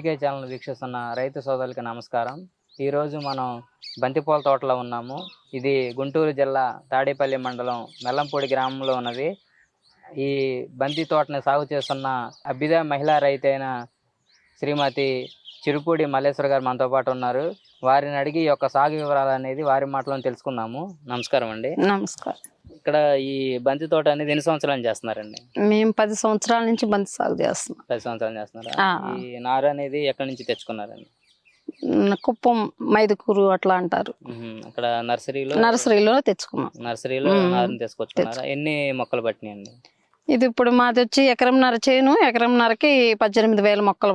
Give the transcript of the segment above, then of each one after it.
MPK channel వీక్షిస్తున్న రైతు సోదరులకి నమస్కారం. ఈరోజు మనం బంతిపూల తోటలో ఉన్నాము. ఇది గుంటూరు జిల్లా తాడేపల్లి మండలం మెల్లంపూడి గ్రామంలో ఉన్నది. ఈ బంతి తోటని సాగు చేస్తున్న అభ్యుదయ మహిళా రైతైన శ్రీమతి చిరుపూడి మల్లేశ్వర గారు మనతో పాటు ఉన్నారు. వారిని అడిగి యొక్క సాగు వివరాలు అనేది వారి మాటలో తెలుసుకుందాము. నమస్కారం అండి. నమస్కారం. ఇక్కడ ఈ బంతి తోట అనేది ఎన్ని సంవత్సరాలు చేస్తున్నారండి? మేము పది సంవత్సరాల నుంచి బంతి సాగు చేస్తున్నాం. పది సంవత్సరాలు చేస్తున్నారా. ఈ నారు అనేది ఎక్కడి నుంచి తెచ్చుకున్నారండి? కుప్పం మైదుకూరు అట్లా అంటారు. అక్కడ నర్సరీలో నర్సరీలో తెచ్చుకున్నాం. నర్సరీలో. నారుని తీసుకొచ్చుకున్నారా? ఎన్ని మొక్కలు పట్టినాయండి? ఇది ఇప్పుడు మాది వచ్చి ఎకరంన్నర చేను ఎకరంన్నరకి పద్దెనిమిది వేల మొక్కలు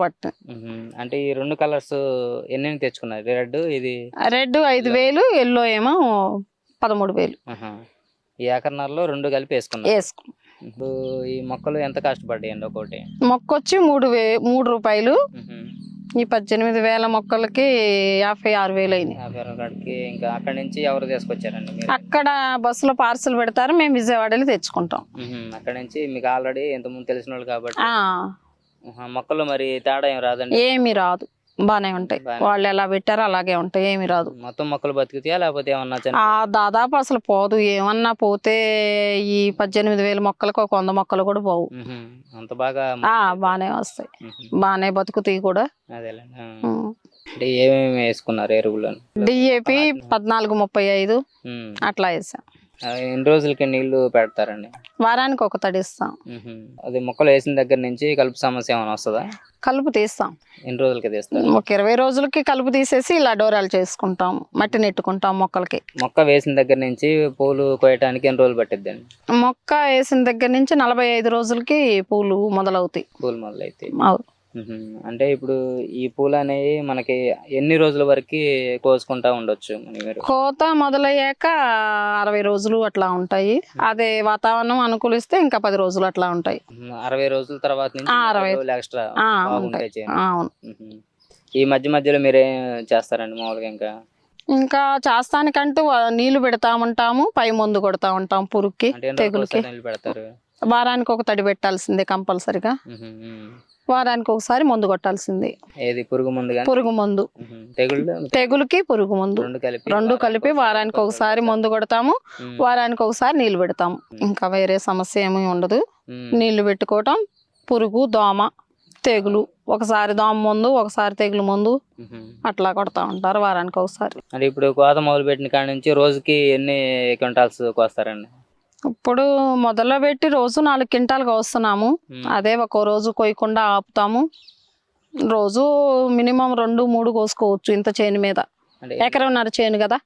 మ్మ్. అంటే ఈ రెండు కలర్స్ ఎన్ని తెచ్చుకున్నారు? రెడ్ ఇది రెడ్ ఐదు వేలు ఎల్లో ఏమో పదమూడు వేలు. ఈ ఏకర్నర్లో రెండు కలిపి వేసుకున్నాం. ఇప్పుడు ఈ మొక్కలు ఎంత కష్టపడ్డాయండి ఒక్కొక్కటి మొక్క వచ్చి మూడు వే మూడు రూపాయలు. ఈ పద్దెనిమిది వేల మొక్కలకి యాభై ఆరు వేలు అయినాయి. ఇంకా అక్కడి నుంచి ఎవరు తీసుకొచ్చారండి అక్కడ బస్సులో పార్సల్ పెడతారు మేము విజయవాడలో తెచ్చుకుంటాం. అక్కడి నుంచి మీకు ఆల్రెడీ ఇంతకుముందు తెలిసిన వాళ్ళు కాబట్టి. మొక్కలు మరి తేడా ఏం రాదండి? ఏమి రాదు. బానే ఉంటాయి. వాళ్ళు ఎలా పెట్టారో అలాగే ఉంటాయి ఏమి రాదు. మొత్తం మొక్కలు బతుకుతాయా లేకపోతే ఏమన్నా దాదాపు అసలు పోదు. ఏమన్నా పోతే ఈ పద్దెనిమిది వేల మొక్కలకు ఒక వంద మొక్కలు కూడా పోవు. అంత బాగా ఆ బానే వస్తాయి. బానే బతుకుతాయి కూడా. అదేలేండి. ఏమేమి వేసుకున్నారు ఎరువులను? డిఏపి పద్నాలుగు ముప్పై ఐదు. అట్లా వేసాం. ఎన్ని రోజులకి నీళ్ళు పెడతారండి? వారానికి ఒక తడిస్తాం మ్మ్. అది మొక్కలు వేసిన దగ్గర నుంచి కలుపు సమస్య ఏమైనా వస్తుందా? కలుపు తీస్తాం. ఎన్ని రోజులకి తీస్తారు? ఒక ఇరవై రోజులకి కలుపు తీసేసి ఇలా డోరాలు చేసుకుంటాం మట్టి నెట్టుకుంటాం మొక్కలకి. మొక్క వేసిన దగ్గర నుంచి పూలు కోయటానికి ఎన్ని రోజులు పట్టిద్దండి మొక్క వేసిన దగ్గర నుంచి నలభై ఐదు రోజులకి పూలు మొదలవుతాయి. పూలు మొదలైతే అవు. మ్మ్. అంటే ఇప్పుడు ఈ పూలు అనేవి మనకి ఎన్ని రోజుల వరకు కోసుకుంటా ఉండొచ్చు మరి మీరు కోత మొదలయ్యాక అరవై రోజులు అట్లా ఉంటాయి అదే వాతావరణం అనుకూలిస్తే ఇంకా పది రోజులు అట్లా ఉంటాయి మ్మ్. అరవై రోజుల తర్వాత నుంచి ఆ, అరవై. రోజులు ఎక్స్ట్రా ఆ, బాగుంటాయి ఉంటాయి. ఆ, అవును మ్మ్. ఈ మధ్య మధ్యలో మీరేం చేస్తారండి మామూలుగా ఇంకా ఇంకా చేస్తానికంటూ ఆ నీళ్ళు పెడతా ఉంటాము పై మందు కొడతా ఉంటాం పురుగుకి అంటే ఎన్ని రోజులకు తెగులుకి ఒకసారి నీళ్ళు పెడతారు వారానికి ఒక తడి పెట్టాల్సిందే కంపల్సరిగా. వారానికి ఒకసారి మందు కొట్టాల్సిందే. ఏది? పురుగు ముందు పురుగు మందు. తెగులుకి పురుగు మందు. రెండు కలిపి వారానికి ఒకసారి మందు కొడతాము. వారానికి ఒకసారి నీళ్ళు పెడతాము. ఇంకా వేరే సమస్య ఏమీ ఉండదు. నీళ్ళు పెట్టుకోవటం పురుగు దోమ తెగులు. ఒకసారి దోమ మందు ఒకసారి తెగులు మందు. అట్లా కొడతా ఉంటారు వారానికి ఒకసారి. ఇప్పుడు కోత మొదలు పెట్టిన కాడ నుంచి రోజుకి ఎన్ని క్వింటాల్స్ కోస్తారండి? ఇప్పుడు మొదలు పెట్టి రోజు నాలుగు క్వింటాలు కోస్తున్నాము. అదే ఒక్కో రోజు కొయ్యకుండా ఆపుతాము. రోజు మినిమం రెండు మూడు కోసుకోవచ్చు ఇంత చేను మీద. ఎకరంన్నర చేను కదా?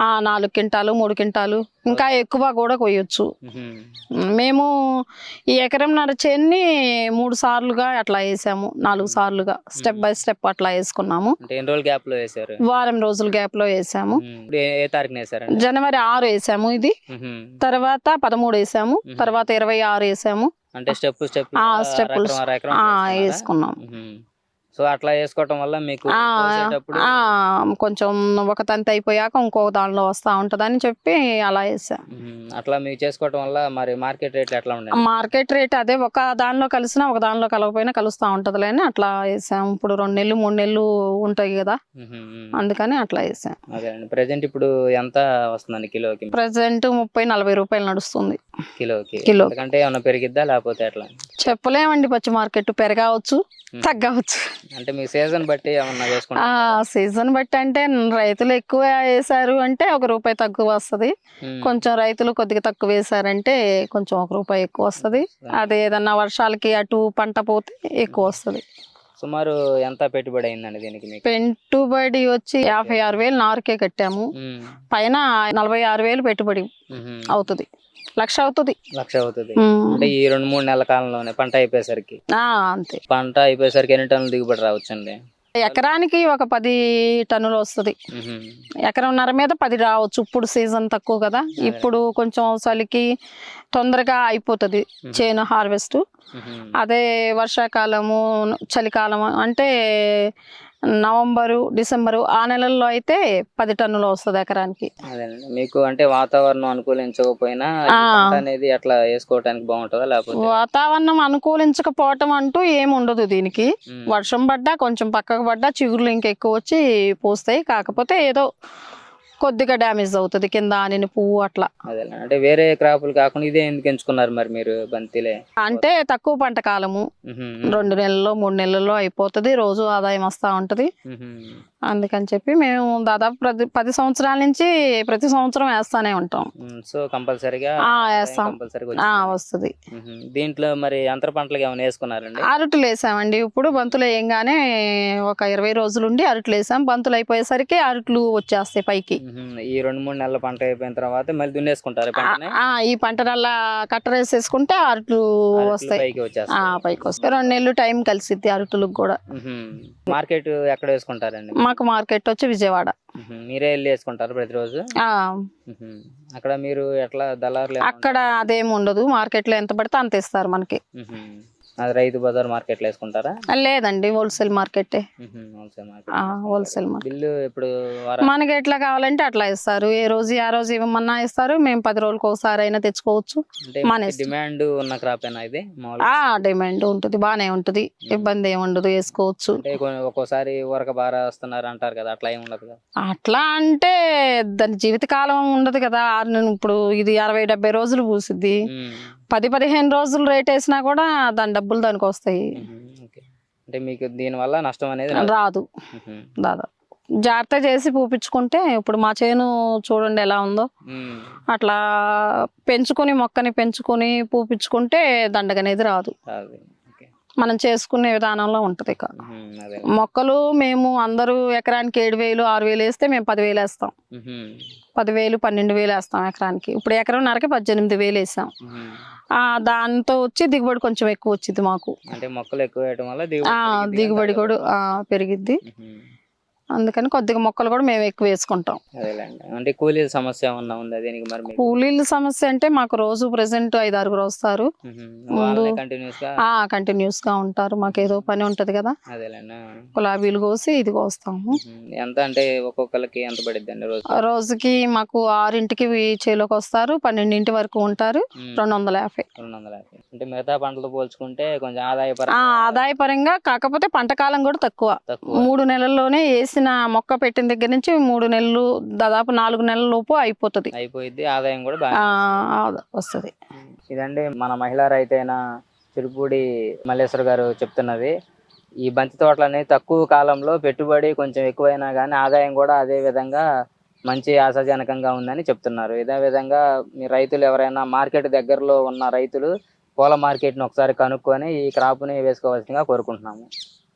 ఆ, నాలుగు క్వింటాల్ మూడు క్వింటాలు. ఇంకా ఎక్కువ కూడా కొయ్యొచ్చు. మ్మ్. ఈ ఎకరంన్నర చేన్ని మూడు సార్లుగా అట్లా వేసాము. నాలుగు సార్లుగా. స్టెప్ బై స్టెప్ అట్లా వేసుకున్నాము. వారం రోజుల గ్యాప్లో వేసాము జనవరి ఆరు వేసాము ఇది. తర్వాత పదమూడు వేసాము. తర్వాత ఇరవై ఆరు వేసాము. అంటే స్టెప్ స్టెప్ వేసుకున్నాం సో అట్లా వేసుకోవటం వల్ల మీకు కొంచెం ఒక తంతి అయిపోయాక ఇంకో దానిలో వస్తా ఉంటదని చెప్పి అలా వేసాం. అట్లా మీకు చేసుకోవటం వల్ల మరి మార్కెట్ రేట్లు ఎట్లా ఉండే మార్కెట్ రేట్ అదే ఒక దానిలో కలిసినా ఒక దానిలో కలవకపోయినా కలుస్తా ఉంటదిలే అని అట్లా వేసాం ఇప్పుడు రెండు నెలలు మూడు నెలలు ఉంటాయి కదా. అందుకని అట్లా వేసాం అదే అండి. ప్రజెంట్ ఇప్పుడు ఎంత వస్తుందండి కిలోకి? ప్రజెంట్ ముప్పై నలభై రూపాయలు నడుస్తుంది. కిలోకి. కిలో. ఎందుకంటే ఏమన్నా పెరిగిద్దా లేకపోతే ఎట్లా? చెప్పలేమండి పచ్చి మార్కెట్ పెరగవచ్చు తగ్గవచ్చు. అంటే మీ సీజన్ బట్టి ఏమన్నా వేసుకుంటా సీజన్ బట్టి అంటే రైతులు ఎక్కువ వేసారు అంటే ఒక రూపాయి తక్కువ వస్తది. కొంచెం రైతులు కొద్దిగా తక్కువ వేసారంటే కొంచెం ఒక రూపాయి ఎక్కువ వస్తది. అదే ఏదన్నా వర్షాలకి అటు పంట పోతే ఎక్కువ వస్తది. సుమారు ఎంత పెట్టుబడి అయిందండి దీనికి పెట్టుబడి వచ్చి యాభై ఆరు వేలు నారుకే కట్టాము. పైన నలభై ఆరు వేలు పెట్టుబడి. అవుతుంది. లక్ష అవుతుంది. లక్ష అవుతుంది. అంటే ఈ రెండు మూడు నెలల కాలంలోనే పంట అయిపోయేసరికి. అంతే. పంట అయిపోయేసరికి ఎన్ని టన్నులు దిగుబడి రావచ్చండి? ఎకరానికి ఒక పది టన్నులు వస్తుంది. ఎకరంన్నర మీద పది రావచ్చు. ఇప్పుడు సీజన్ తక్కువ కదా. ఇప్పుడు కొంచెం చలికి తొందరగా అయిపోతుంది చేను హార్వెస్ట్. అదే వర్షాకాలము చలికాలము అంటే నవంబరు డిసెంబరు ఆ నెలల్లో అయితే పది టన్నులు వస్తుంది ఎకరానికి. మీకు అంటే వాతావరణం అనుకూలించకపోయినా అనేది అట్లా వేసుకోవడానికి బాగుంటుందా? లేకపోతే వాతావరణం అనుకూలించకపోవటం అంటూ ఏమి ఉండదు దీనికి. వర్షం పడ్డా కొంచెం పక్కకు పడ్డా చిగుర్లు ఇంకెక్కువ వచ్చి పూస్తాయి. కాకపోతే ఏదో కొద్దిగా డ్యామేజ్ అవుతుంది కింద ఆనిన పువ్వు అట్లా. అంటే వేరే క్రాపులు కాకుండా ఇదే ఎందుకు ఎంచుకున్నారు మరి మీరు బంతిలే? అంటే తక్కువ పంట కాలము. రెండు నెలల్లో మూడు నెలల్లో అయిపోతుంది. రోజు ఆదాయం వస్తూ ఉంటుంది. అందుకని చెప్పి మేము దాదాపు ప్రతి పది సంవత్సరాల నుంచి ప్రతి సంవత్సరం వేస్తానే ఉంటాం. సో కంపల్సరీగా వేస్తాం. వస్తుంది. దీంట్లో మరి అంతర పంటలకు ఏమైనా వేసుకున్నారండి? అరటులు వేసామండి. ఇప్పుడు బంతులు వేయంగానే ఒక ఇరవై రోజులు ఉండి అరటులు వేసాం. బంతులు అయిపోయేసరికి అరట్లు వచ్చేస్తాయి పైకి. ఈ రెండు మూడు నెలల పంట అయిపోయిన తర్వాత మళ్ళీ దున్నేసుకుంటారు ఈ పంటని? ఆ, ఈ పంటనల్లా కట్టర్ వేసేసుకుంటే అరట్లు అరట్లు వస్తాయి. పైకి వస్తాయి. రెండు నెలలు టైం కలిసిద్ది అరటులకు కూడా. మార్కెట్ ఎక్కడ వేసుకుంటారండి? మాకు మార్కెట్ వచ్చి విజయవాడ. మీరే వెళ్ళి వేసుకుంటారు ప్రతిరోజు. అక్కడ మీరు ఎట్లా దళారులు అక్కడ అదేం ఉండదు మార్కెట్లో ఎంత పడితే అంత ఇస్తారు మనకి. అది రైతు బజార్ మార్కెట్లో వేసుకుంటారా? లేదండి wholesale market. Wholesale market. Wholesale market. Bill ఇప్పుడు వారా మనకి ఎట్లా కావాలంటే అట్లా ఇస్తారు. ఏ రోజు ఆ రోజు ఇవ్వమన్నా ఇస్తారు మేము పది రోజులకు ఒకసారి అయినా తెచ్చుకోవచ్చు మన. డిమాండ్ ఉన్న క్రాప్ ఇది? డిమాండ్ ఉంటుంది బాగానే ఉంటుంది. ఇబ్బంది ఏమి ఉండదు వేసుకోవచ్చు. ఒక్కోసారి ఊరక బాగా వస్తున్నారు అంటారు కదా అట్లా ఏమి ఉండదు అట్లా అంటే దాని జీవితకాలం ఉండదు కదా. ఇప్పుడు ఇది అరవై డెబ్బై రోజులు పూసిద్ది. పది పదిహేను రోజులు రేట్ వేసినా కూడా దాని డబ్బులు దానికి వస్తాయి. అంటే మీకు దీని వల్ల నష్టం అనేది రాదు. దాదాపు. జాగ్రత్త చేసి పూపించుకుంటే ఇప్పుడు మా చేను చూడండి ఎలా ఉందో. అట్లా పెంచుకొని మొక్కని పెంచుకొని పూపించుకుంటే దండగనేది రాదు. మనం చేసుకునే విధానంలో ఉంటుంది ఇక. మొక్కలు మేము అందరూ ఎకరానికి ఏడు వేలు ఆరు వేలు వేస్తే మేము పదివేలు వేస్తాం. పదివేలు పన్నెండు వేలు వేస్తాం ఎకరానికి. ఇప్పుడు ఎకరంన్నరకి పద్దెనిమిది వేలు వేసాం. దాంతో వచ్చి దిగుబడి కొంచెం ఎక్కువ వచ్చింది మాకు. అంటే మొక్కలు ఎక్కువ దిగుబడి కూడా పెరిగిద్ది. అందుకని కొద్దిగా మొక్కలు కూడా మేము ఎక్కువ వేసుకుంటాం. అదేలేండి. అంటే కూలీల సమస్య ఏమన్నా ఉందా? దీనికి మరి మీకు? కూలీల సమస్య అంటే మాకు రోజు ప్రెసెంట్ ఐదు ఆరుగురు వస్తారు. వాళ్ళనే కంటిన్యూస్గా? ఆ కంటిన్యూస్గా ఉంటారు. మాకు ఏదో పని ఉంటది కదా. అదేలేండి. గులాబీలు కోసి ఇది కోస్తాము. ఎంత అంటే ఒక్కొక్కరికి ఎంత పడిద్ది అండి రోజు ఆ రోజుకి మాకు ఆరింటికి చేలోకి వస్తారు. పన్నెండింటి వరకు ఉంటారు. రెండు వందల యాభై రెండు వందల యాభై అంటే మిగతా పంటలతో పోల్చుకుంటే కొంచెం ఆ ఆదాయపరంగా కాకపోతే పంట కాలం కూడా తక్కువ. తక్కువ. మూడు నెలల్లోనే వేసిన మొక్క పెట్టిన దగ్గర నుంచి మూడు నెలలు దాదాపు నాలుగు నెలల లోపు అయిపోతుంది. అయిపోయింది ఆదాయం కూడా బాగా వస్తుంది. ఇదండి మన మహిళా రైతైన చిరుపూడి మల్లేశ్వర్ గారు చెప్తున్నది. ఈ బంతి తోటలు అనేవి తక్కువ కాలంలో పెట్టుబడి కొంచెం ఎక్కువైనా కానీ ఆదాయం కూడా అదే విధంగా మంచి ఆశాజనకంగా ఉందని చెప్తున్నారు. ఇదే విధంగా మీ రైతులు ఎవరైనా మార్కెట్ దగ్గరలో ఉన్న రైతులు పూల మార్కెట్ని ఒకసారి కనుక్కొని ఈ క్రాప్ని వేసుకోవాల్సిందిగా కోరుకుంటున్నాము.